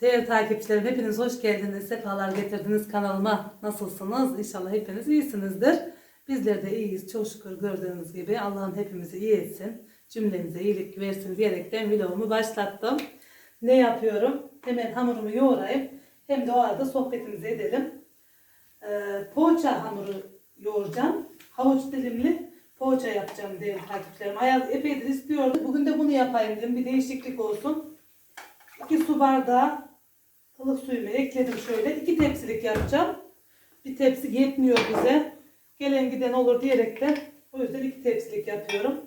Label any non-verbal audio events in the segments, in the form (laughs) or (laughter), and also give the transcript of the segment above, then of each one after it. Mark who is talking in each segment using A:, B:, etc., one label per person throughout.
A: Değerli takipçilerim hepiniz hoş geldiniz. Sefalar getirdiniz kanalıma. Nasılsınız? İnşallah hepiniz iyisinizdir. Bizler de iyiyiz. Çok şükür gördüğünüz gibi. Allah'ım hepimizi iyi etsin. Cümlenize iyilik versin diyerekten vlogumu başlattım. Ne yapıyorum? Hemen hamurumu yoğurayım. Hem de o arada sohbetimizi edelim. Ee, poğaça hamuru yoğuracağım. Havuç dilimli poğaça yapacağım değerli takipçilerim. Ayaz epeydir istiyordu. Bugün de bunu yapayım dedim. Bir değişiklik olsun. 2 su bardağı ılık suyumu ekledim şöyle. 2 tepsilik yapacağım. Bir tepsi yetmiyor bize. Gelen giden olur diyerekten o yüzden 2 tepsilik yapıyorum.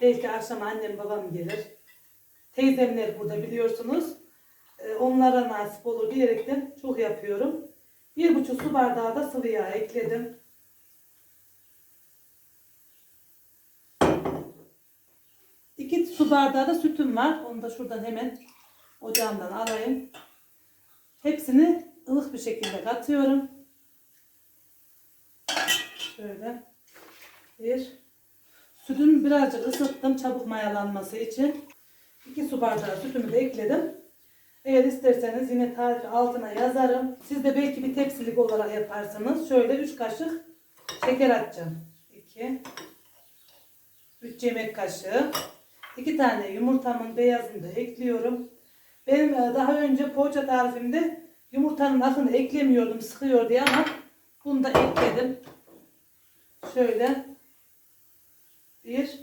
A: Belki akşam annem babam gelir. Teyzemler burada biliyorsunuz. Ee, Onlara nasip olur diyerekten çok yapıyorum. Bir buçuk su bardağı da sıvı yağ ekledim. İki su bardağı da sütüm var. Onu da şuradan hemen ocağımdan alayım. Hepsini ılık bir şekilde katıyorum. Şöyle. Bir. Sütümü birazcık ısıttım çabuk mayalanması için. 2 su bardağı sütümü de ekledim. Eğer isterseniz yine tarifi altına yazarım. Siz de belki bir tepsilik olarak yaparsanız şöyle 3 kaşık şeker atacağım. 2 3 yemek kaşığı. 2 tane yumurtamın beyazını da ekliyorum. Benim e, daha önce poğaça tarifimde yumurtanın akını eklemiyordum sıkıyor diye ama bunu da ekledim. Şöyle bir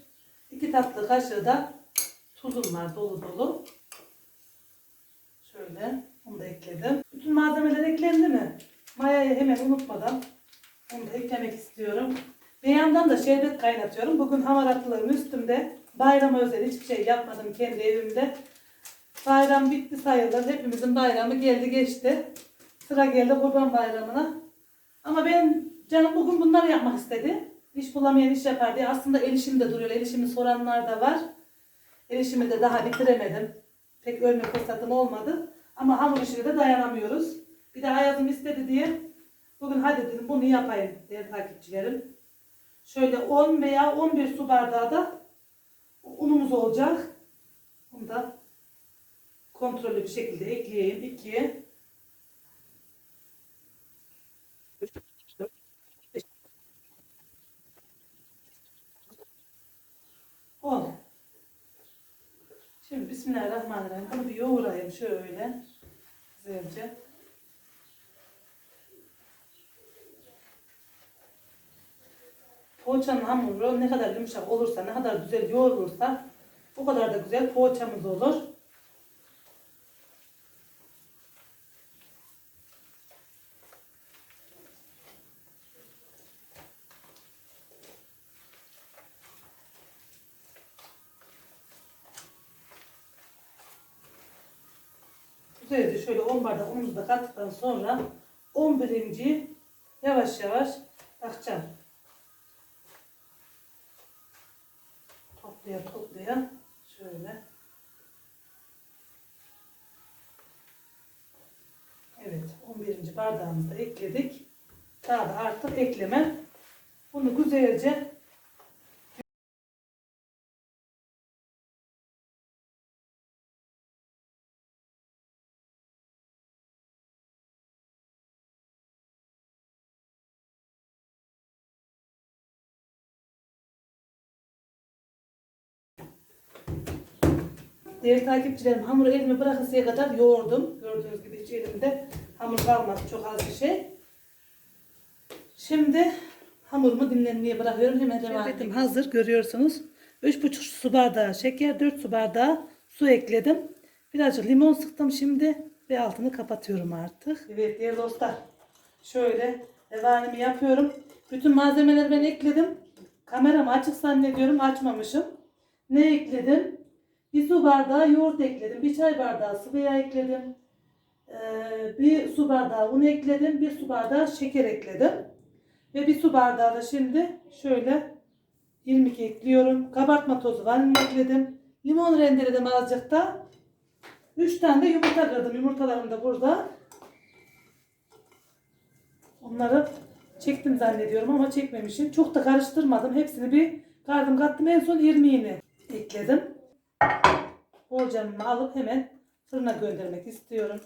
A: iki tatlı kaşığı da tuzum var dolu dolu. Şöyle onu da ekledim. Bütün malzemeler eklendi mi? Mayayı hemen unutmadan onu da eklemek istiyorum. Bir yandan da şerbet kaynatıyorum. Bugün hamaratlığım üstümde. Bayrama özel hiçbir şey yapmadım kendi evimde. Bayram bitti sayılır. Hepimizin bayramı geldi geçti. Sıra geldi kurban bayramına. Ama ben canım bugün bunları yapmak istedi. İş bulamayan iş yapar diye. Aslında el işim de duruyor. El işimi soranlar da var. El işimi de daha bitiremedim. Pek ölme fırsatım olmadı. Ama hamur işine de dayanamıyoruz. Bir de hayatım istedi diye. Bugün hadi dedim bunu yapayım değerli takipçilerim. Şöyle 10 veya 11 su bardağı da unumuz olacak. Bunu da kontrollü bir şekilde ekleyeyim. 2 3 4 5 10 Şimdi Bismillahirrahmanirrahim. Bunu bir yoğurayım şöyle. Güzelce. Poğaçanın hamuru ne kadar yumuşak olursa, ne kadar güzel yoğrulursa o kadar da güzel poğaçamız olur. 10 bardak unumuzu kattıktan sonra 11. yavaş yavaş takacağım. Toplaya toplaya şöyle. Evet 11. bardağımızı da ekledik. Daha da artık ekleme. Bunu güzelce Değerli takipçilerim hamuru elime bırakıncaya kadar yoğurdum. Gördüğünüz gibi hiç elimde hamur kalmadı. Çok az bir şey. Şimdi hamurumu dinlenmeye bırakıyorum. Hemen devam edeyim. hazır görüyorsunuz. 3,5 su bardağı şeker, 4 su bardağı su ekledim. Birazcık limon sıktım şimdi ve altını kapatıyorum artık. Evet değerli dostlar. Şöyle devanımı yapıyorum. Bütün malzemeleri ben ekledim. Kameramı açık zannediyorum. Açmamışım. Ne ekledim? Bir su bardağı yoğurt ekledim. Bir çay bardağı sıvı yağ ekledim. Ee, bir su bardağı un ekledim. Bir su bardağı şeker ekledim. Ve bir su bardağı da şimdi şöyle irmik ekliyorum. Kabartma tozu vanilya ekledim. Limon rendeledim azıcık da. 3 tane de yumurta kırdım. Yumurtalarım da burada. Onları çektim zannediyorum ama çekmemişim. Çok da karıştırmadım. Hepsini bir kardım kattım. En son irmiğini ekledim. Borcamımı alıp hemen fırına göndermek istiyorum.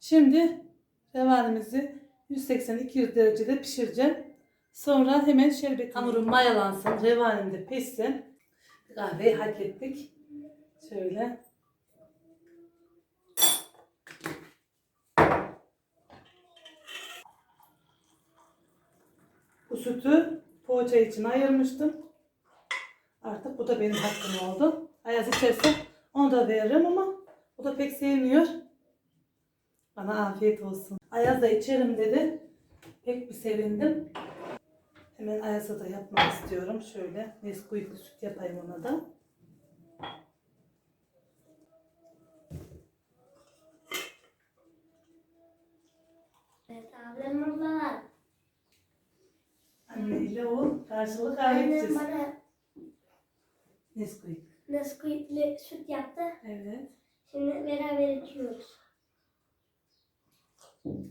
A: Şimdi revanimizi 180-200 derecede pişireceğim. Sonra hemen şerbet hamurum mayalansın, revanim de pişsin. Kahveyi hak ettik. Şöyle. Bu sütü poğaça için ayırmıştım. Artık bu da benim hakkım oldu. Ayaz içerse onu da veririm ama o da pek sevmiyor. Bana afiyet olsun. Ayaz da içerim dedi. Pek bir sevindim. Hemen Ayaz'a da yapmak istiyorum. Şöyle Nesquik'li süt yapayım ona da.
B: Evet ablam ablalar.
A: Anne ile oğul karşılık kahve
B: Annem bana
A: Nesquik.
B: Nesquik'li süt yaptı.
A: Evet.
B: Şimdi beraber içiyoruz.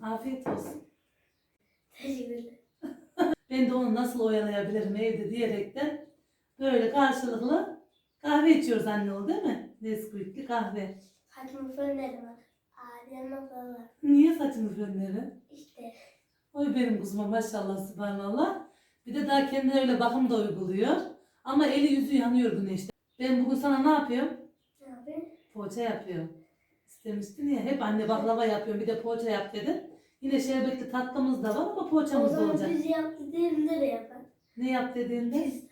A: Afiyet olsun.
B: Teşekkür ederim.
A: Ben de onu nasıl oyalayabilirim evde diyerekten böyle karşılıklı kahve içiyoruz anne oğul değil mi? Nesquik'li kahve.
B: Saçımı fönlerim. Ablam ablalar.
A: Niye saçını fönleri?
B: İşte.
A: Oy benim kuzuma maşallah subhanallah. Bir de daha kendine öyle bakım da uyguluyor. Ama eli yüzü yanıyor güneşte. Ben bugün sana ne yapıyorum?
B: Ne yapayım?
A: Poğaça yapıyorum. İstemiştin ya hep anne baklava yapıyorum bir de poğaça yap dedin. Yine şerbetli tatlımız da var ama
B: O
A: poğaçamız da
B: zaman
A: olacak.
B: biz yaptı dediğimde de yapar.
A: Ne yap dediğinde?
B: Pizza.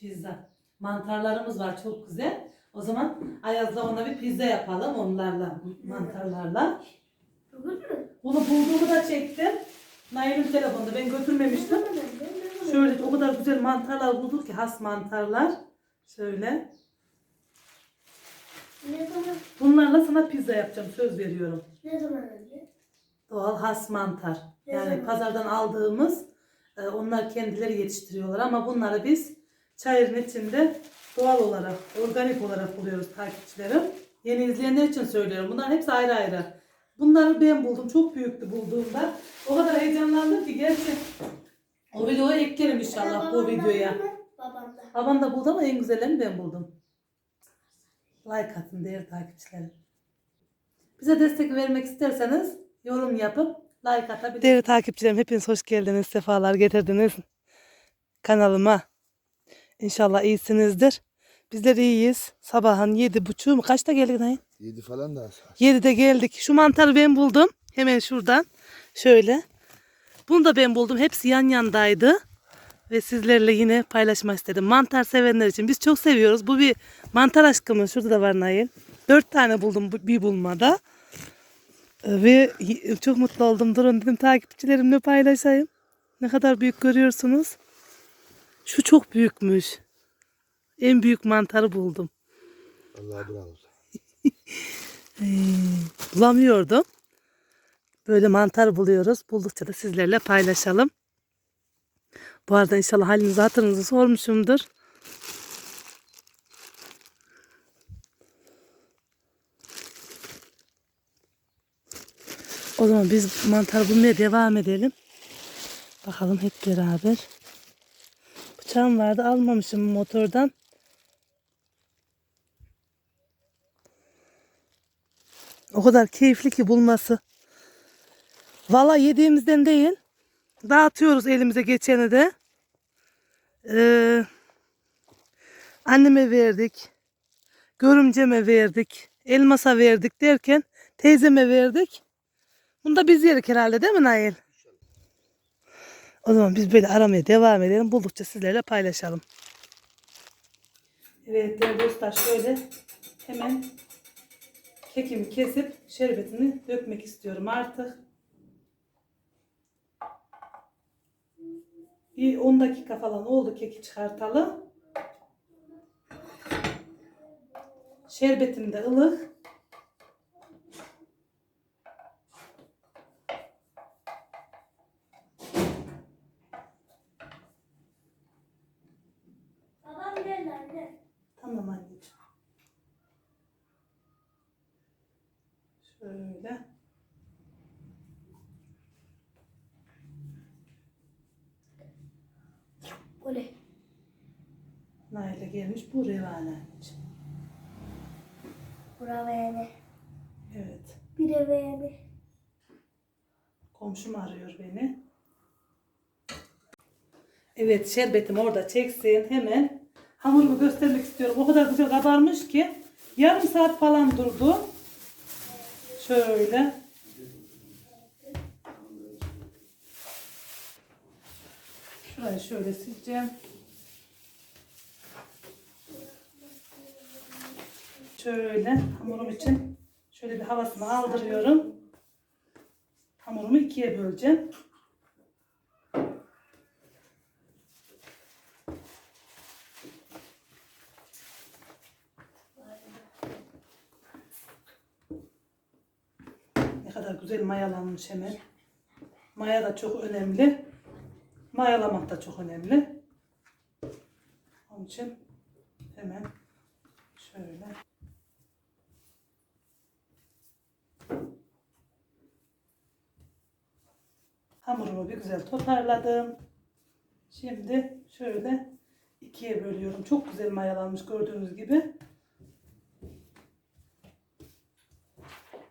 A: Pizza. Mantarlarımız var çok güzel. O zaman Ayaz'la ona bir pizza yapalım onlarla, mantarlarla.
B: Bugün mü?
A: Bunu bulduğumu da çektim. Nail'in telefonunda ben götürmemiştim. Şöyle o kadar güzel mantarlar bulduk ki has mantarlar. Şöyle.
B: Ne zaman?
A: Bunlarla sana pizza yapacağım söz veriyorum.
B: Ne zaman önce?
A: Doğal has mantar.
B: Ne
A: Yani
B: zaman?
A: pazardan aldığımız e, onlar kendileri yetiştiriyorlar ama bunları biz çayırın içinde doğal olarak, organik olarak buluyoruz takipçilerim. Yeni izleyenler için söylüyorum. Bunların hepsi ayrı ayrı. Bunları ben buldum. Çok büyüktü bulduğumda. O kadar heyecanlandım ki gerçi o videoyu eklerim inşallah bu
B: Babamda
A: videoya.
B: Babamda.
A: Babam da buldu ama en güzellerini ben buldum. Like atın değerli takipçilerim. Bize destek vermek isterseniz yorum yapıp like atabilirsiniz. Değerli takipçilerim hepiniz hoş geldiniz. Sefalar getirdiniz kanalıma. İnşallah iyisinizdir. Bizler iyiyiz. Sabahın yedi buçuğu mu? Kaçta geldik Nail?
C: 7 falan da.
A: 7'de geldik. Şu mantarı ben buldum. Hemen şuradan. Şöyle. Bunu da ben buldum. Hepsi yan yandaydı. Ve sizlerle yine paylaşmak istedim. Mantar sevenler için. Biz çok seviyoruz. Bu bir mantar aşkımız. Şurada da var Nail. Dört tane buldum bu- bir bulmada. Ee, Ve çok mutlu oldum. Durun dedim takipçilerimle paylaşayım. Ne kadar büyük görüyorsunuz. Şu çok büyükmüş. En büyük mantarı buldum.
C: Allah bravo. (laughs)
A: Ee, bulamıyordum. Böyle mantar buluyoruz. Buldukça da sizlerle paylaşalım. Bu arada inşallah halinizi hatırınızı sormuşumdur. O zaman biz mantar bulmaya devam edelim. Bakalım hep beraber. Bıçağım vardı almamışım motordan. O kadar keyifli ki bulması. Valla yediğimizden değil. Dağıtıyoruz elimize geçeni de. Ee, anneme verdik. Görümceme verdik. Elmasa verdik derken teyzeme verdik. Bunu da biz yerik herhalde değil mi Nail? O zaman biz böyle aramaya devam edelim. Buldukça sizlerle paylaşalım. Evet dostlar şöyle hemen kekimi kesip şerbetini dökmek istiyorum artık. Bir 10 dakika falan oldu keki çıkartalı. Şerbetim de ılık.
B: Babam geldi anne.
A: Tamam anneciğim. Şöyle. Gelmiş bu revane anneciğim.
B: Bravo yani.
A: Evet.
B: Bir yani.
A: Komşum arıyor beni. Evet şerbetim orada çeksin hemen. Hamurumu göstermek istiyorum. O kadar güzel kabarmış ki yarım saat falan durdu. Şöyle. Şurayı şöyle sileceğim. Şöyle hamurum için şöyle bir havasını aldırıyorum. Hamurumu ikiye böleceğim. Ne kadar güzel mayalanmış hemen. Maya da çok önemli. Mayalamak da çok önemli. Onun için hemen şöyle Hamurumu bir güzel toparladım. Şimdi şöyle ikiye bölüyorum. Çok güzel mayalanmış gördüğünüz gibi.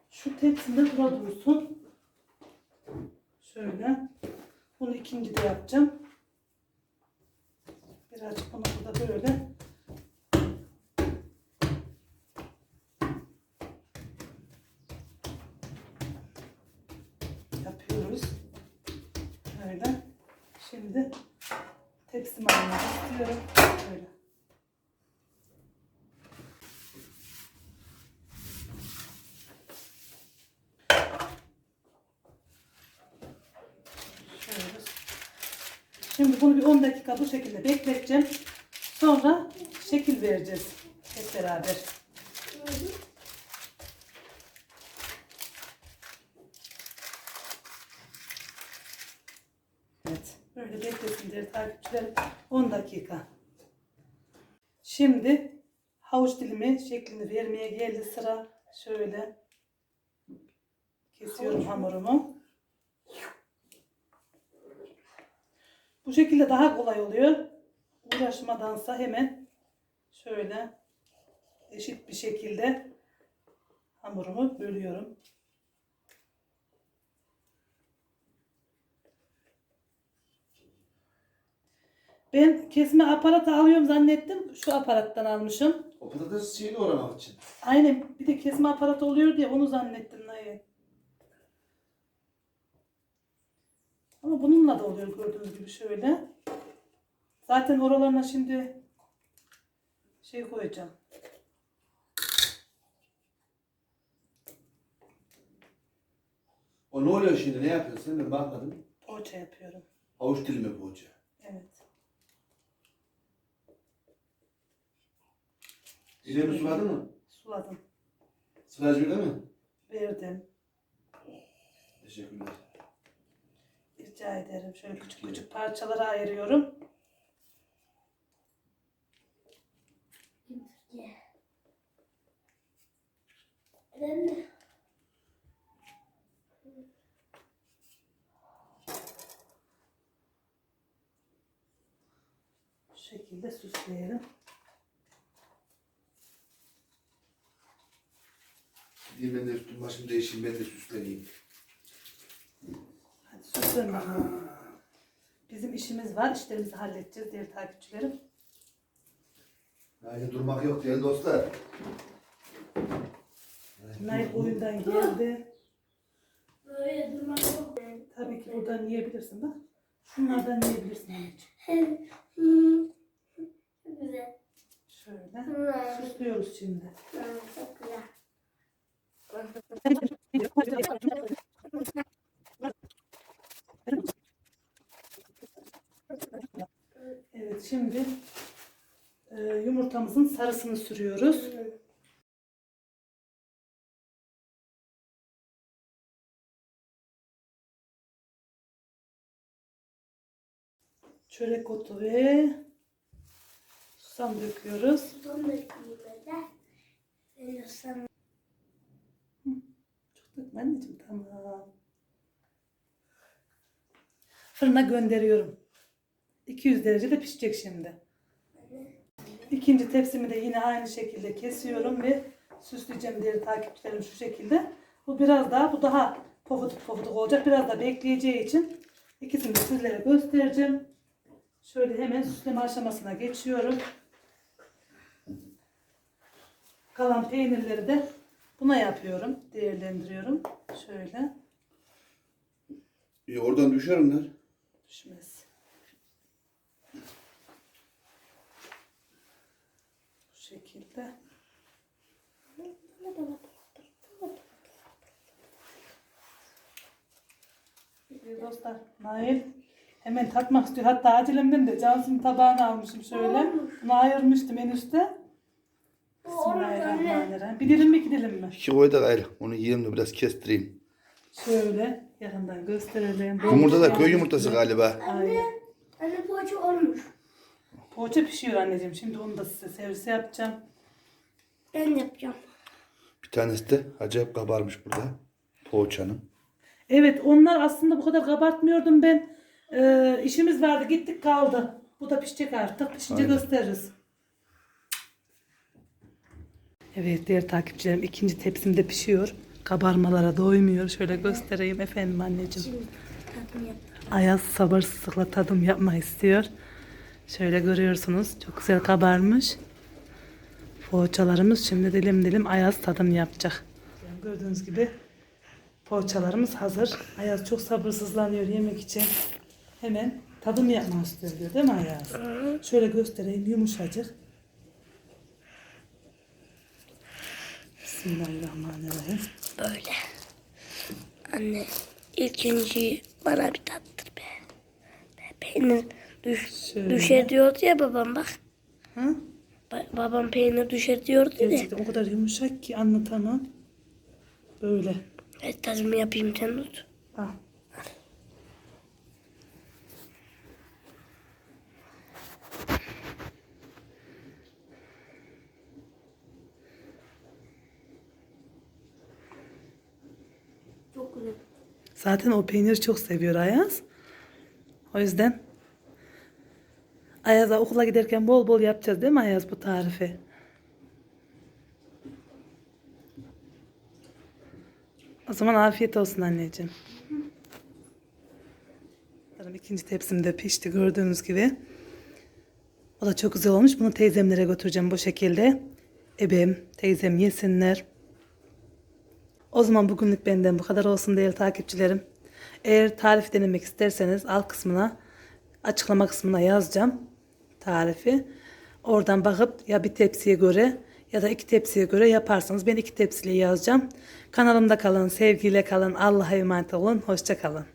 A: Şu tepsimde dura dursun. Şöyle. Bunu ikinci de yapacağım. Birazcık bunu burada böyle Şimdi tepsimi almak istiyorum. Böyle. Şimdi bunu bir 10 dakika bu şekilde bekleteceğim. Sonra şekil vereceğiz hep beraber. Evet. Böyle beklesin diye takipçilerim. 10 dakika. Şimdi havuç dilimi şeklini vermeye geldi sıra. Şöyle kesiyorum hamurumu. Bu şekilde daha kolay oluyor. Uğraşmadansa hemen şöyle eşit bir şekilde hamurumu bölüyorum. Ben kesme aparatı alıyorum zannettim. Şu aparattan almışım.
D: O patates şeyini oramak için.
A: Aynen bir de kesme aparatı oluyor diye onu zannettim dayı. Ama bununla da oluyor gördüğünüz gibi şöyle. Zaten oralarına şimdi şey koyacağım.
D: O ne oluyor şimdi? Ne yapıyorsun? Ben bakmadım.
A: Poğaça yapıyorum.
D: Havuç dilimi poğaça.
A: Evet.
D: Dileğini suladın mı?
A: Suladım.
D: Sılacı öyle mi?
A: Verdim.
D: Teşekkürler.
A: Rica ederim. Şöyle küçük küçük parçalara ayırıyorum. Bu şekilde süsleyelim.
D: Gideyim ben de üstüm başım değişeyim. Ben de süsleneyim.
A: Hadi süslenin bakalım. Bizim işimiz var. İşlerimizi halledeceğiz diğer takipçilerim.
D: Haydi durmak yok değerli dostlar.
A: Nail oyundan geldi.
B: Böyle durmak yok.
A: Tabii ki buradan yiyebilirsin bak. Şunlardan yiyebilirsin anneciğim.
B: Hmm. Çok güzel.
A: Şöyle.
B: Hmm.
A: Süslüyoruz şimdi.
B: Hmm, Çok güzel.
A: Evet şimdi e, yumurtamızın sarısını sürüyoruz. Çörek otu ve susam döküyoruz.
B: Son dakikada veriyorsam
A: Çok dökme anneciğim tamam. Fırına gönderiyorum. 200 derecede pişecek şimdi. İkinci tepsimi de yine aynı şekilde kesiyorum ve süsleyeceğim diğer takipçilerim şu şekilde. Bu biraz daha bu daha pofuduk pofuduk olacak. Biraz da bekleyeceği için ikisini de sizlere göstereceğim. Şöyle hemen süsleme aşamasına geçiyorum. Kalan peynirleri de buna yapıyorum. Değerlendiriyorum. Şöyle
D: E, oradan düşer onlar.
A: düşmez. Şekilde. Sevgili dostlar, Nail hemen tatmak istiyor. Hatta acelemden de Cansu'nun tabağını almışım şöyle. Bunu ayırmıştım en üstte. Bismillahirrahmanirrahim. Bir dilim mi iki dilim mi?
C: İki koy da gayrı. Onu yiyelim de biraz kestireyim.
A: Şöyle yakından gösterelim.
C: Yumurta da köy yumurtası galiba.
A: Aynen.
B: Anne poğaça olmuş.
A: Poğaça pişiyor anneciğim. Şimdi onu da size servis yapacağım.
B: Ben yapacağım.
C: Bir tanesi de acayip kabarmış burada. Poğaçanın.
A: Evet onlar aslında bu kadar kabartmıyordum ben. Ee, işimiz vardı gittik kaldı. Bu da pişecek artık. Pişince
C: Aynen.
A: gösteririz. Evet diğer takipçilerim ikinci tepsimde pişiyor. Kabarmalara doymuyor. Şöyle göstereyim efendim anneciğim.
B: Şimdi tadım yap.
A: Ayaz sabırsızlıkla tadım yapmak istiyor. Şöyle görüyorsunuz. Çok güzel kabarmış. Poğaçalarımız şimdi dilim dilim Ayaz tadım yapacak. Gördüğünüz gibi poğaçalarımız hazır. Ayaz çok sabırsızlanıyor yemek için. Hemen tadım yapmak istiyor diyor değil mi Ayaz? Şöyle göstereyim yumuşacık. Bismillahirrahmanirrahim.
B: Böyle. Anne ilk önce bana bir tattır be. Peynir düş,
A: Şöyle.
B: düşer diyordu ya babam bak.
A: Hı?
B: Ba- babam peynir düşer diyordu ya.
A: O kadar yumuşak ki anlatamam. Böyle.
B: Evet tadımı yapayım sen tut.
A: Al. Zaten o peyniri çok seviyor Ayaz. O yüzden Ayaz'a okula giderken bol bol yapacağız değil mi Ayaz bu tarifi? O zaman afiyet olsun anneciğim. Benim ikinci tepsim de pişti gördüğünüz gibi. O da çok güzel olmuş. Bunu teyzemlere götüreceğim bu şekilde. Ebem, teyzem yesinler. O zaman bugünlük benden bu kadar olsun değerli takipçilerim. Eğer tarif denemek isterseniz alt kısmına açıklama kısmına yazacağım tarifi. Oradan bakıp ya bir tepsiye göre ya da iki tepsiye göre yaparsanız ben iki tepsiyle yazacağım. Kanalımda kalın, sevgiyle kalın, Allah'a emanet olun, hoşça kalın.